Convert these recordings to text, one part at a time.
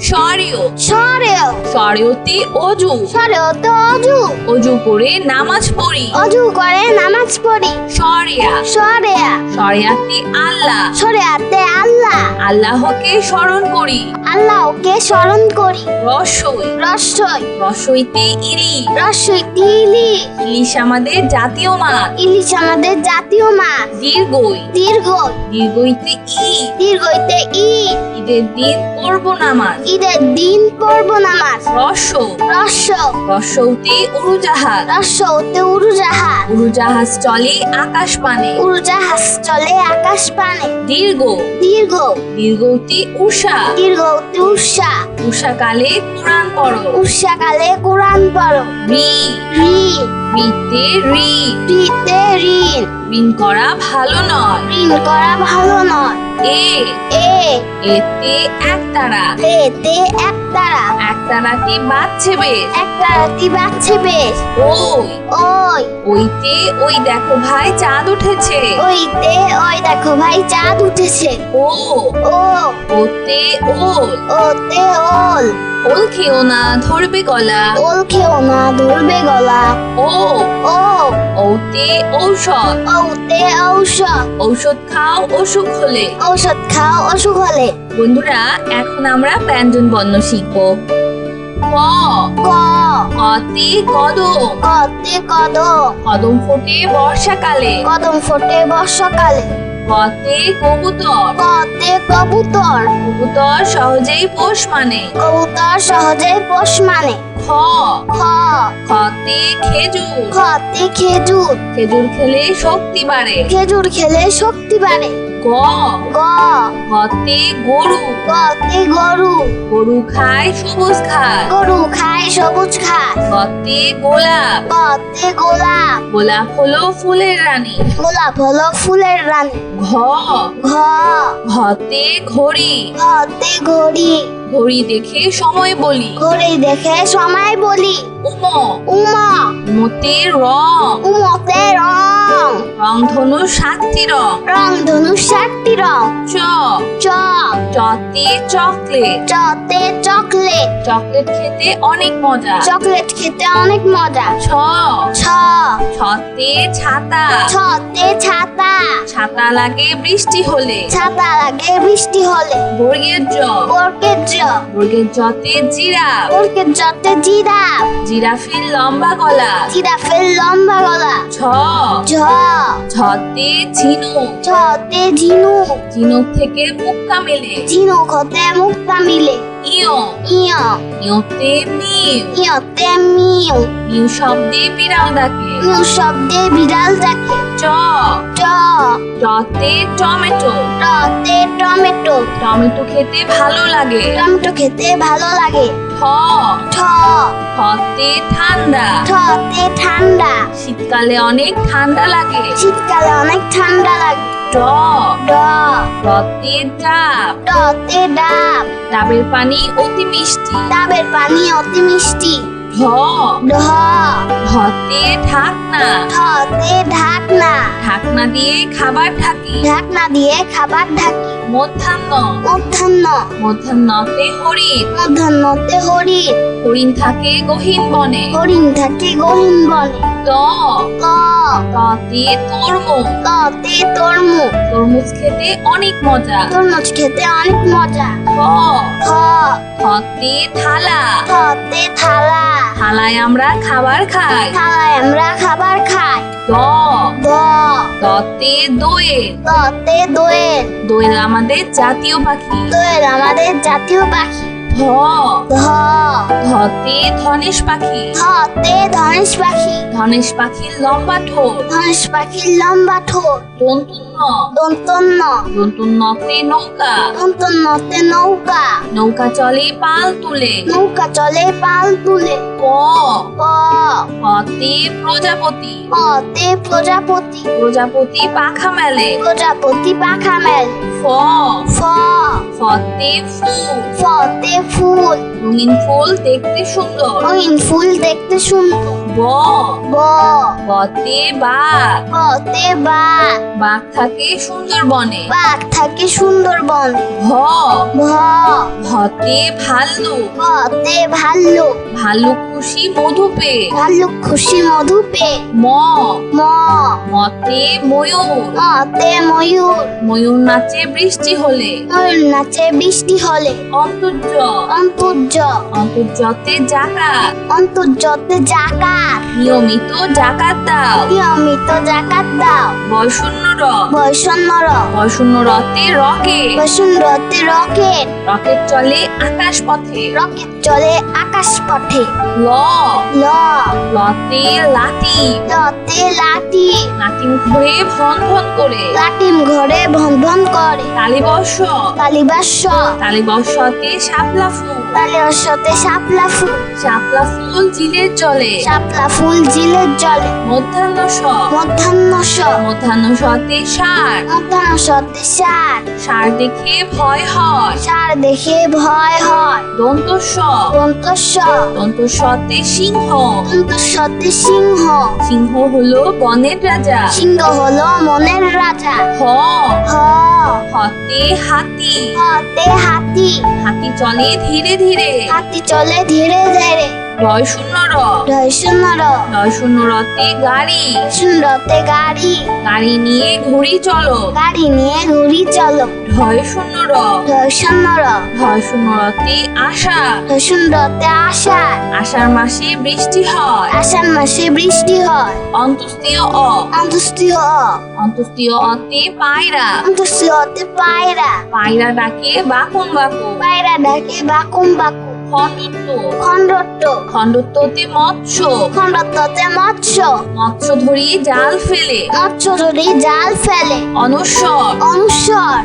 স্বরীয় সরেও স্বরীয়তে অজু। সরেও তো অজু। অজু করে নামাজ পড়ি। অজু করে নামাজ পড়ি। সরেয়া। সরিয়াতে আল্লাহ? সরেয়াতে আল্লাহ। আল্লাহকে স্মরণ করি। আল্লাহকে স্মরণ করি। রসই। রসই। রসইতে ইলি রসই তিলি ইলিশ আমাদের জাতীয় মাছ। ইলিশ আমাদের জাতীয় মাছ। দীর্ঘই। দীর্ঘ দীর্ঘইতে ই দীর্ঘইতে ই ঈদের দিন পড়ব নামাজ ঈদের দিন পড়ব নামাজ রস রস রসৌতে উড়োজাহাজ। রসতে উড়োজাহাজ। উড়োজাহাজ চলে আকাশ পানে উড়োজাহাজ চলে আকাশ পানে দীর্ঘ। দীর্ঘ দীর্ঘতে উষা দীর্ঘতে উষা উষাকালে কোরআন পড়ো। উষাকালে কোরআন পড়ো। রি। রি। রিতে রি। রিতে ঋণ ঋণ করা ভালো নয়। ঋণ করা ভালো নয়। এ। এ। এতে একতারা এতে একতারা একতারাটি বাজছে বেশ। একতারাটি বাজছে বেশ। ওই ওই ওইতে ওই দেখো ভাই চাঁদ উঠেছে। ওইতে ওই দেখো ভাই চাঁদ উঠেছে। ও ও। ওতে ওল। ওতে ওল। ওল খেও না ধরবে গলা। ওল খেও না ধরবে গলা। ও। ও। ওতে ঔষধ। ওতে ঔষধ। ঔষধ খাও অসুখ হলে। ঔষধ খাও অসুখ হলে। বন্ধুরা এখন আমরা ব্যঞ্জন বর্ণ শিখব। ক। ক। কতে কদম। কতে কদম। কদম ফোটে বর্ষাকালে। কদম ফোটে বর্ষাকালে। কতে কবুতর। কতে কবুতর। কবুতর সহজেই পোষ মানে। কবুতর সহজে পোষ মানে। খ। খ। খতে খেজুর। খতে খেজুর। খেজুর খেলে শক্তি বাড়ে। খেজুর খেলে শক্তি বাড়ে। গ। গ। গতে গরু। গতে গরু। গরু খায় সবুজ ঘাস। গরু খায় সবুজ ঘাস। গতে গোলাপ। গতে গোলাপ। গোলাপ হলো ফুলের রানী। গোলাপ হলো ফুলের রানী। ঘ। ঘ। ঘতে ঘড়ি। ঘতে ঘড়ি। ঘড়ি দেখে সময় বলি। ঘড়ি দেখে সময় বলি। উম। উমা। মতে রং। উমতে রং। রং ধনু সাতটি রং। রং ধনু ষাটটি রং। চ। চ। চতে চকলেট। চতে চকলেট। চকলেট খেতে অনেক মজা। চকলেট খেতে অনেক মজা। ছ। ছ। ছতে ছাতা। ছতে ছাতা। ছাতা লাগে বৃষ্টি হলে। ছাতা লাগে বৃষ্টি হলে। বর্গের জ বরকের জ বর্গের যতে জিরাফ। মুরগির যতে জিরাফ। জিরাফের লম্বা গলা। জিরাফের লম্বা গলা। ছ ঝ। ঝতে ঝিনুক। ঝতে ঝিনুক। ঝিনুক থেকে মুক্তা মেলে। ঝিনুক হতে মুক্তা মিলে। ইয় ইয় ইয়তে মিউ ইয়তে মিউ মিউ শব্দে বিড়াল ডাকে। মিউ শব্দে বিড়াল ডাকে। চ। ট টতে টমেটো। টতে টমেটো। টমেটো খেতে ভালো লাগে। টমেটো খেতে ভালো লাগে। ঠ। ঠ। ঠতে ঠান্ডা। ঠতে ঠান্ডা। শীতকালে অনেক ঠান্ডা লাগে। শীতকালে অনেক ঠান্ডা লাগে। ড ডাব। ডতে ডাব। ডাবের পানি অতি মিষ্টি। ডাবের পানি অতি মিষ্টি। ঢ ঢ ঢতে ঢাকনা। ঠতে ঢাকনা। ঢাকনা দিয়ে খাবার ঢাকি। ঢাকনা দিয়ে খাবার ঢাকি। মধ্যাহ্ন। মধ্যাহ্ন। মধ্যাহ্নতে হরিণ। মধ্যাহ্নতে হরিণ। হরিণ থাকে গহীন বনে। হরিণ থাকে গহীন বনে। ত ক। ততে তরমুজ ততে তরমুজ তরমুজ খেতে অনেক মজা। তরমুজ খেতে অনেক মজা। খ। খ। খতে থালা। থতে থালা। থালায় আমরা খাবার খাই। থালায় আমরা খাবার খাই। দ। দ। দতে দোয়েল। ততে দোয়েল। দোয়েল আমাদের জাতীয় পাখি। দোয়েল আমাদের জাতীয় পাখি। ধ ধ ধতে ধনেশ পাখি। ধতে ধনেশ পাখি। ধনেশ পাখির লম্বা ঠোঁট। ধনেশ পাখির লম্বা ঠোঁট। দন্তুন্ন। দন্তন্য দন্তুন্নতে নৌকা। দন্তন্যতে নৌকা। নৌকা চলে পাল তুলে। নৌকা চলে পাল তুলে। প। প। পতে প্রজাপতি। পতে প্রজাপতি। প্রজাপতি পাখা মেলে প্রজাপতি পাখা মেল ফ। ফ ফতে ফুল। ফতে ফুল। রঙিন ফুল দেখতে সুন্দর। রঙিন ফুল দেখতে সুন্দর। ব। ব। বতে বাঘ বতে বাঘ বাঘ থাকে সুন্দরবনে। বাঘ থাকে সুন্দরবন। ভ। ভ। ভতে ভাল্লুক ভতে ভাল্লুক ভাল্লুক খুশি মধু পেয়ে ভাল্লুক খুশি মধু পে ম। ম। মতে ময়ূর। মতে ময়ূর। ময়ূর নাচে বৃষ্টি হলে। ময়ূর নাচে বৃষ্টি হলে। অন্তর্য। অন্তর্য। অন্তর্যতে জাকাত। অন্তর্যতে নিয়মিত জাকাত দাও। নিয়মিত জাকাত দাও। বয়শূন্য র বৈষণ্যর বয়শূন্য রতে রকেট বসুন্ধরতে রকেট রকেট চলে আকাশ পথে। রকেট চলে আকাশ পথে। ল। ল। লতে লাঠি লতে লাঠি লাটিম ঘুরে ভন ভন করে। লাটিম ঘরে ভন ভন করে। তালিবর্ষ কালিবাস তালিবর্ষতে শাপলা ফুল। কালিবাসতে শাপলা ফুল। শাপলা ফুল জিলের চলে। শাপলা ফুল জিলের জলে। মধ্যাহ্ন স মধ্যাহ্ন স মধ্যাহ্ন সতে সার। মধ্যাহ্ন সতে সার। সার দেখে ভয় হয়। সার দেখে ভয় হয়। দন্ত স দন্তস্ব দন্ত সতে সিংহ। দন্তস্বতে সিংহ। সিংহ হলো বনের রাজা। সিংহ হলো মনের রাজা। হ। হ। হতে হাতি। হতে হাতি। হাতি চলে ধীরে ধীরে। হাতি চলে ধীরে ধীরে। রয় শূন্য র রয় শূন্যর রয় শূন্য রতে গাড়ি। শূন্যতে গাড়ি। গাড়ি নিয়ে ঘুরি চলো। গাড়ি নিয়ে ঘুরি চলো। ঢয় শূন্য র রয় শূন্যর ঢয় শূন্য রতে আশা রয় শূন্যতে আষাঢ়। আষাঢ় মাসে বৃষ্টি হয়। আষাঢ় মাসে বৃষ্টি হয়। অন্তস্তীয় অ। অন্তস্তীয় অন্তস্তীয় অতে পায়রা। অন্তস্তীয়তে পায়রা। পায়রা ডাকে বাকুন বাকু পায়রা ডাকে বাকুম বাকুম খণ্ডত্ব খণ্ডত্ব খণ্ডত্বতে মৎস্য। খণ্ডত্বতে মৎস্য। মৎস্য ধরি জাল ফেলে। মৎস্য ধরি জাল ফেলে। অনস্বর অনুস্বর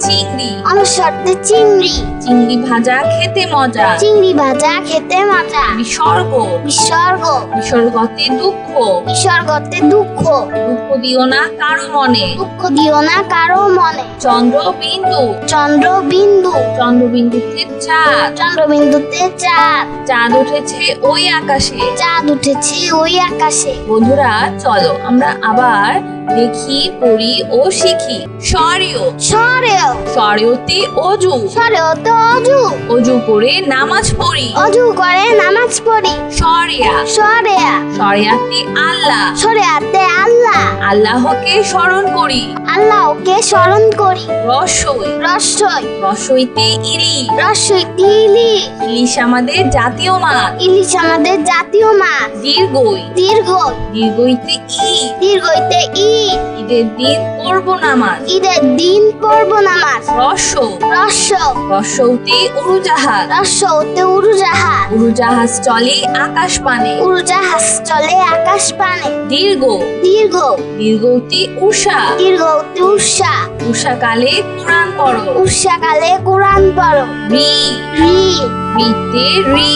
চিংড়ি। অনুস্বরতে চিংড়ি। চিংড়ি ভাজা খেতে মজা। চিংড়ি ভাজা খেতে মজা। বিসর্গ। বিসর্গ। বিসর্গতে দুঃখ। বিসর্গতে দুঃখ। দুঃখ দিও না কারও মনে। দুঃখ দিও না কারও মনে। চন্দ্র বিন্দু চন্দ্র বিন্দু চন্দ্রবিন্দুতে চাঁদ চন্দ্রবিন্দুতে চাঁদ চাঁদ উঠেছে ওই আকাশে। চাঁদ উঠেছে ওই আকাশে। বন্ধুরা চলো আমরা আবার দেখি পড়ি ও শিখি। স্বরীয় সরেও স্বরীয়তে অজু। সরেও তো অজু। অজু করে নামাজ পড়ি। অজু করে নামাজ পড়ি। সরিয়া সরেয়া সরিয়াতে আল্লাহ। সরেয়াতে আল্লাহ। আল্লাহকে স্মরণ করি। আল্লাহকে স্মরণ করি। রসই। রসই। রসইতে ইলি। রসই তিলি ইলিশ আমাদের জাতীয় মাছ। ইলিশ আমাদের জাতীয় মাছ। দীর্ঘই। দীর্ঘ দীর্ঘইতে ই। দীর্ঘইতে ই। ঈদের দিন পড়ব নামাজ। ঈদের দিন পড়ব নামাজ। রস রস রসৌতে উড়োজাহাজ। রসতে উড়োজাহাজ। উড়োজাহাজ চলে আকাশ পানে। উড়োজাহাজ চলে আকাশ পানে। দীর্ঘ। দীর্ঘ। দীর্ঘতে উষা দীর্ঘতে উষা উষাকালে কোরআন পড়ো। উষাকালে কোরআন পড়ো। রি। ঋণ রিতে রি।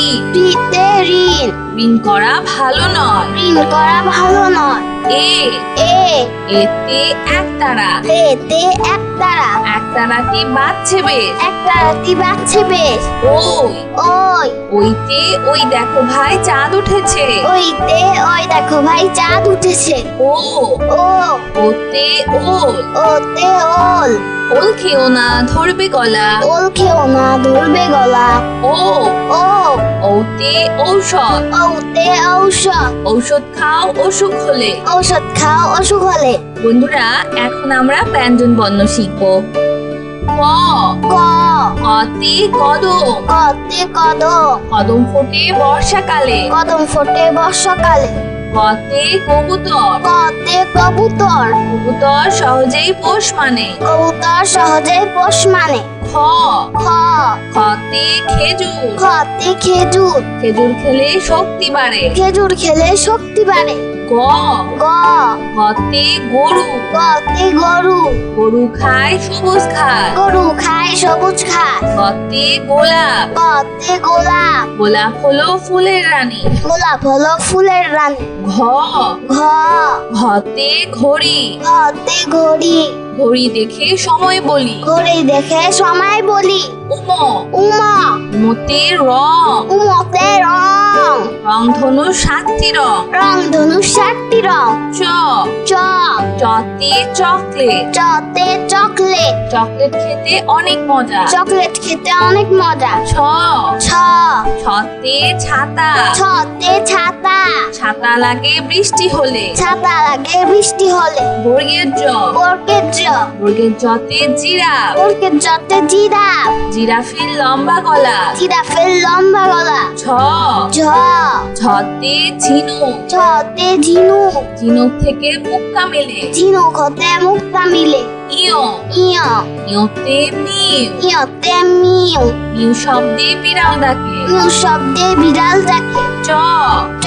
ঋতে ঋণ ঋণ করা ভালো নয়। ঋণ করা ভালো নয়। এ এ এতে একতারা এতে একতারা একতারাটি বাজছে বেশ। একতারাটি বাজছে বেশ। ওই। ওই। ওইতে ওই দেখো ভাই চাঁদ উঠেছে। ওইতে ওই দেখো ভাই চাঁদ উঠেছে। ও। ও। ওতে ওল। ওতে ওল। ওল খেও না ধরবে গলা। ওল খেও না ধরবে গলা। ও ও ওতে ঔষধ। ওতে ঔষধ। ঔষধ খাও অসুখ হলে। ঔষধ খাও অসুখ হলে। বন্ধুরা এখন আমরা ব্যঞ্জন বর্ণ শিখব। ক। ক। কতে কদম। কতে কদম। কদম ফোটে বর্ষাকালে। কদম ফোটে বর্ষাকালে। কতে কবুতর। পথে কবুতর। কবুতর সহজেই পোষ মানে। কবুতর সহজেই পোষ মানে। খ। খ। খতে খেজুর। খতে খেজুর। খেজুর খেলে শক্তি বাড়ে। খেজুর খেলে শক্তি বাড়ে। গ। গ। গতে গরু। গতে গরু। গরু খায় সবুজ খায় গরু খায় সবুজ খায় গতে গোলাপ। গতে গোলাপ। গোলাপ হলো ফুলের রানী। গোলাপ হলো ফুলের রানী। ঘ। ঘ। ঘতে ঘড়ি। ঘতে ঘড়ি। ঘড়ি দেখে সময় বলি। ঘড়ি দেখে সময় বলি। উম। উমা। মতে রং। উমতে রং। রং ধনু সাতটি রং। রং ধনু ষাটটি রং। চতে চকলেট। চতে চকলেট। চকলেট খেতে অনেক মজা। চকলেট খেতে অনেক মজা। ছ। ছ। ছতে ছাতা। ছতে ছাতা। ছাতা লাগে বৃষ্টি হলে। ছাতা লাগে বৃষ্টি হলে। বর্গের জ। বরকের জ। বর্গের জতে জিরাফ। বরকের জতে জিরাফ। জিরাফের লম্বা গলা। জিরাফের লম্বা গলা। ছ ঝ। ছতে ঝিনুক। ছতে ঝিনুক। ঝিনুক থেকে মুক্তা মেলে। ঝিনুক মুক্তা মিলে ইয় ইয় ইয়তে মিউ ইয়তে মিউ মিউ শব্দে বিড়াল ডাকে মিউ শব্দে বিড়াল ডাকে চ ট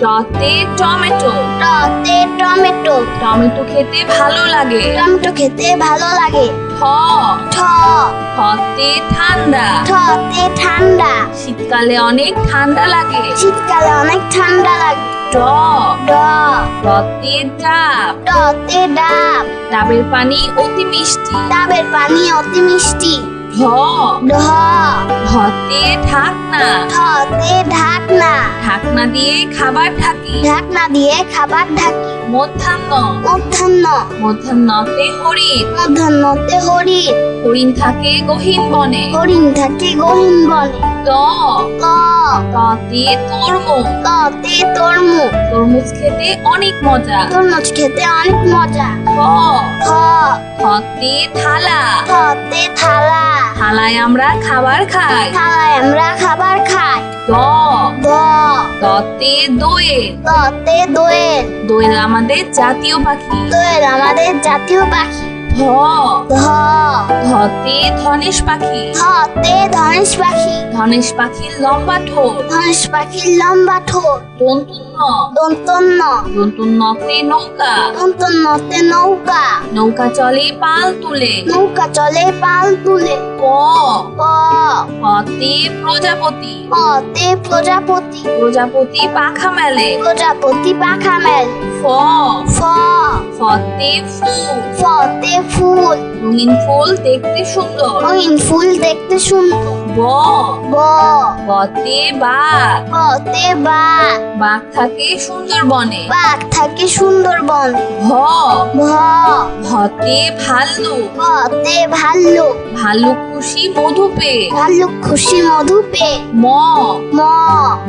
টতে টমেটো টতে টমেটো টমেটো খেতে ভালো লাগে টমেটো খেতে ভালো লাগে ঠ ঠ ঠতে ঠান্ডা ঠতে ঠান্ডা শীতকালে অনেক ঠান্ডা লাগে শীতকালে অনেক ঠান্ডা লাগে ড ড ডাব। ডতে ডাব। ডাবের পানি অতি মিষ্টি। ডাবের পানি অতি মিষ্টি। ঢ। ঢ। ঢতে ঢাকনা। ঢতে ঢাকনা। ঢাকনা দিয়ে খাবার ঢাকি। ঢাকনা দিয়ে খাবার ঢাকি। মধ্যাহ্ন। মধ্যাহ্ন। মধ্যাহ্নতে হরিণ মধ্যাহ্নতে হরিণ হরিণ থাকে গহীন বনে। হরিণ থাকে গহীন বনে। ত। ক ততে তরমুজ কতে তরমুজ তরমুজ খেতে অনেক মজা। তরমুজ খেতে অনেক মজা। খ। খ। খতে থালা। খতে থালা। থালায় আমরা খাবার খাই। থালায় আমরা খাবার খাই। দ। দ। দতে দোয়েল। দতে দোয়েল। দোয়েল আমাদের জাতীয় পাখি। দোয়েল আমাদের জাতীয় পাখি। ধ ধ ধতে ধনেশ পাখি। ধতে ধনেশ পাখি। ধনেশ পাখির লম্বা ঠোঁট। ধনেশ পাখির লম্বা ঠোঁট। দন্তুন্ন। দন্তন্য দন্তুন্নতে নৌকা। দন্তন্যতে নৌকা। নৌকা চলে পাল তুলে। নৌকা চলে পাল তুলে। প। প। পতে প্রজাপতি। পতে প্রজাপতি। প্রজাপতি পাখা মেলে। প্রজাপতি পাখা মেল। ফ। ফ। ফতে ফুল। ফতে ফুল। রঙিন ফুল দেখতে সুন্দর। রঙিন ফুল দেখতে সুন্দর। ব। ব। বতে বাঘ। বতে বাঘ। বাঘ থাকে সুন্দর বনে বাঘ থাকে সুন্দরবন। ভ। ভ। ভতে ভাল্লুক। ভতে ভাল্লুক। ভাল্লুক খুশি মধু পেয়ে ভাল্লুক খুশি মধু পে। ম। ম।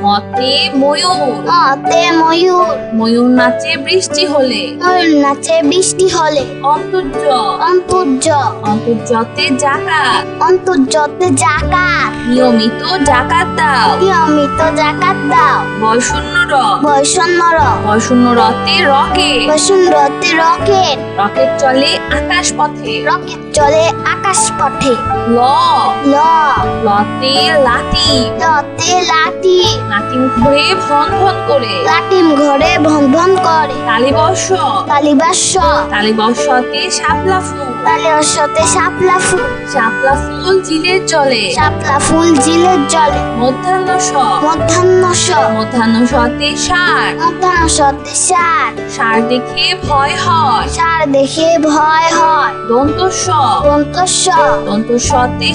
মতে ময়ূর। মতে ময়ূর। ময়ূর নাচে বৃষ্টি হলে। ময়ূর নাচে বৃষ্টি হলে। অন্তর্য অন্তর্য অন্তর্যতে জাকাত। অন্তর্যতে জাকাত। নিয়মিত জাকাত দাও। নিয়মিত জাকাত দাও। বয়শূন্য র বৈষণ্য র বয়শূন্য রতে রকে বসুন্ধরতে রকেট। রকেট চলে আকাশ পথে। রকেট চলে আকাশ পথে। ল। ল। লতে লাঠি লতে লাঠি লাটিম ঘুরে ভন ভন করে। লাটিম ঘরে ভন ভন করে। তালিবর্ষ কালিবাস্য তালিবর্ষতে শাপলা ফুল। শাপলা ফুল। শাপলা ফুল জিলের জলে শাপলা ফুল জিলের জলে মধ্যাহ্ন স। মধ্যাহ্ন স। মধ্যাহ্ন সতে ষাট। মধ্যাহ্ন সতে সার সার দেখে ভয় হয়। সার দেখে ভয় হয়। দন্ত স। দন্তস্ব দন্ত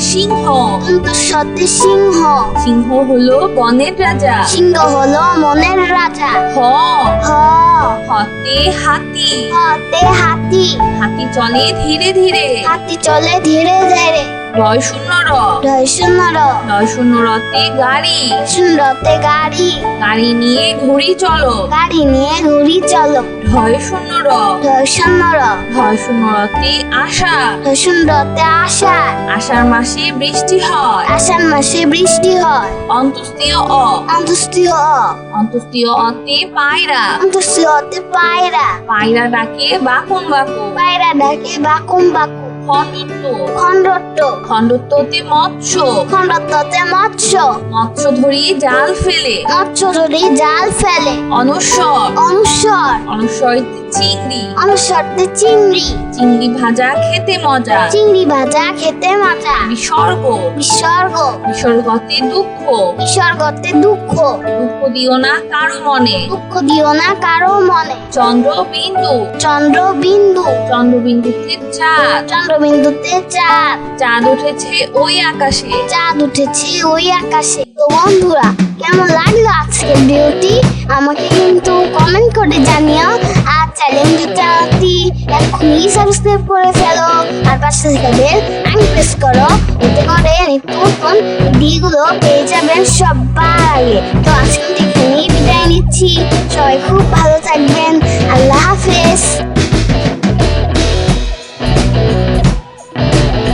সিংহ। দন্তস্বতে সিংহ। সিংহ হলো বনের রাজা। সিংহ হলো মনের রাজা। হ। হ। হতে হাতি। হতে হাতি। হাতি চলে ধীরে ধীরে। হাতি চলে ধীরে ধীরে। রয় শূন্য র। রয় শূন্য র। রয় শূন্য রতে গাড়ি। শূন্যতে গাড়ি। গাড়ি নিয়ে ঘুরি চলো। গাড়ি নিয়ে ঘুরি চলো। ঢয় শূন্য র। রয় শূন্য র। ঢয় শূন্য রতে আশা রয় শূন্যতে আষাঢ়। আষাঢ় মাসে বৃষ্টি হয়। আষাঢ় মাসে বৃষ্টি হয়। অন্তস্তীয় অ। অন্তস্তীয় অ। অন্তস্তীয় অতে পায়রা। অন্তস্তীয়তে পায়রা। পায়রা ডাকে বাকুন বাকু পায়রা ডাকে বাকুম বাকুম। খণ্ডত্ব খণ্ডত্ব। খণ্ডত্বতে মৎস্য। খণ্ডত্বতে মৎস্য। মৎস্য জাল ফেলে। মৎস্য ধরে জাল ফেলে। চিংড়ি। চিংড়ি। চিংড়ি ভাজা খেতে মজা। চিংড়ি ভাজা খেতে মজা। বিসর্গ। বিসর্গ। বিসর্গতে দুঃখ। বিসর্গতে দুঃখ। দুঃখ দিও না কারও মনে। দুঃখ দিও না কারও মনে। চন্দ্রবিন্দু। চন্দ্রবিন্দু। চন্দ্রবিন্দুতে চাঁদ বিন্দুতে চাঁদ। চাঁদ উঠেছে ওই আকাশে। চাঁদ উঠেছে ওই আকাশে। তো বন্ধুরা কেমন লাগল আজকের ভিডিওটি? আমাকে কিন্তু কমেন্ট করে জানিও। আর চ্যানেলটি এখনই সাবস্ক্রাইব করে ফেলো। আর পাশে থেকে বেল আমি প্রেস করো। এতে করে নতুন ভিডিওগুলো পেয়ে যাবেন সবার আগে তো আজকে এখানেই বিদায় নিচ্ছি। সবাই খুব ভালো থাকবেন। আল্লাহ হাফেজ।